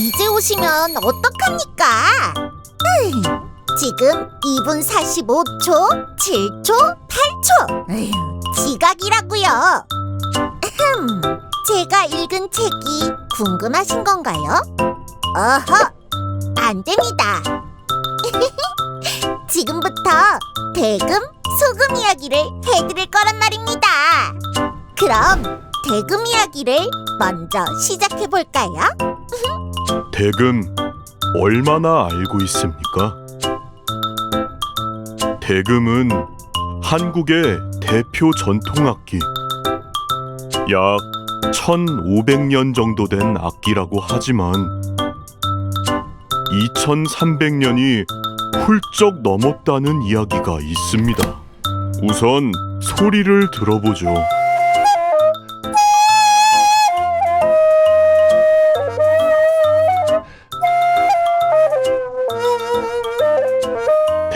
이제 오시면 어떡합니까? 으이, 지금 2분 45초, 7초, 8초. 에휴, 지각이라고요. 흠, 제가 읽은 책이 궁금하신 건가요? 어허, 안 됩니다. 지금부터 대금, 소금 이야기를 해드릴 거란 말입니다. 그럼 대금 이야기를 먼저 시작해 볼까요? 대금 얼마나 알고 있습니까? 대금은 한국의 대표 전통악기. 약 1500년 정도 된 악기라고 하지만 2300년이 훌쩍 넘었다는 이야기가 있습니다. 우선 소리를 들어보죠.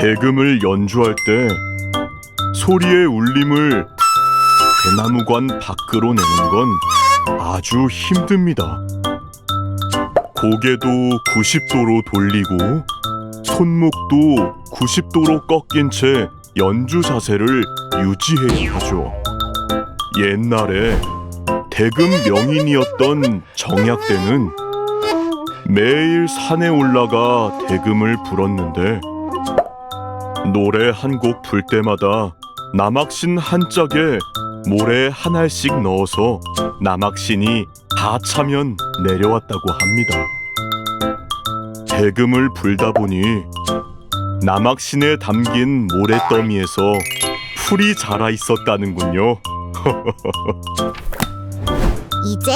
대금을 연주할 때 소리의 울림을 대나무관 밖으로 내는 건 아주 힘듭니다. 고개도 90도로 돌리고 손목도 90도로 꺾인 채 연주 자세를 유지해야 하죠. 옛날에 대금 명인이었던 정약대는 매일 산에 올라가 대금을 불었는데 노래 한 곡 불 때마다 남학신 한 짝에 모래 한 알씩 넣어서 남학신이 다 차면 내려왔다고 합니다. 대금을 불다 보니 남학신에 담긴 모래더미에서 풀이 자라 있었다는군요. 이제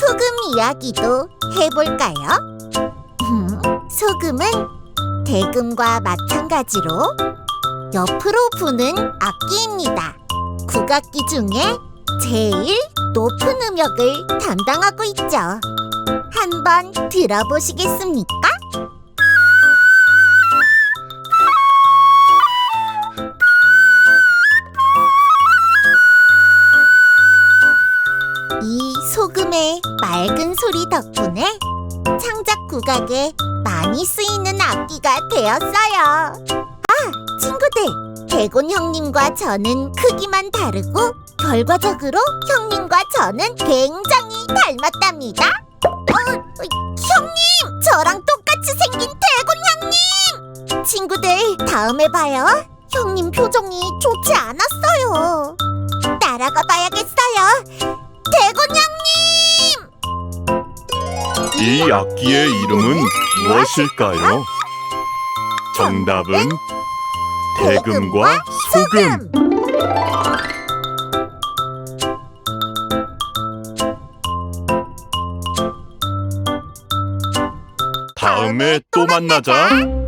소금 이야기도 해볼까요? 음, 소금은 대금과 마찬가지로 옆으로 부는 악기입니다. 국악기 중에 제일 높은 음역을 담당하고 있죠. 한번 들어보시겠습니까? 이 소금의 맑은 소리 덕분에 창작 국악에 많이 쓰이는 악기가 되었어요. 아, 친구들! 대곤 형님과 저는 크기만 다르고 결과적으로 형님과 저는 굉장히 닮았답니다. 어, 어, 형님! 저랑 똑같이 생긴 대곤 형님! 친구들, 다음에 봐요. 형님 표정이 좋지 않았어요. 따라가 봐야겠어요. 이 악기의 이름은 무엇일까요? 정답은 대금과 소금. 다음에 또 만나자.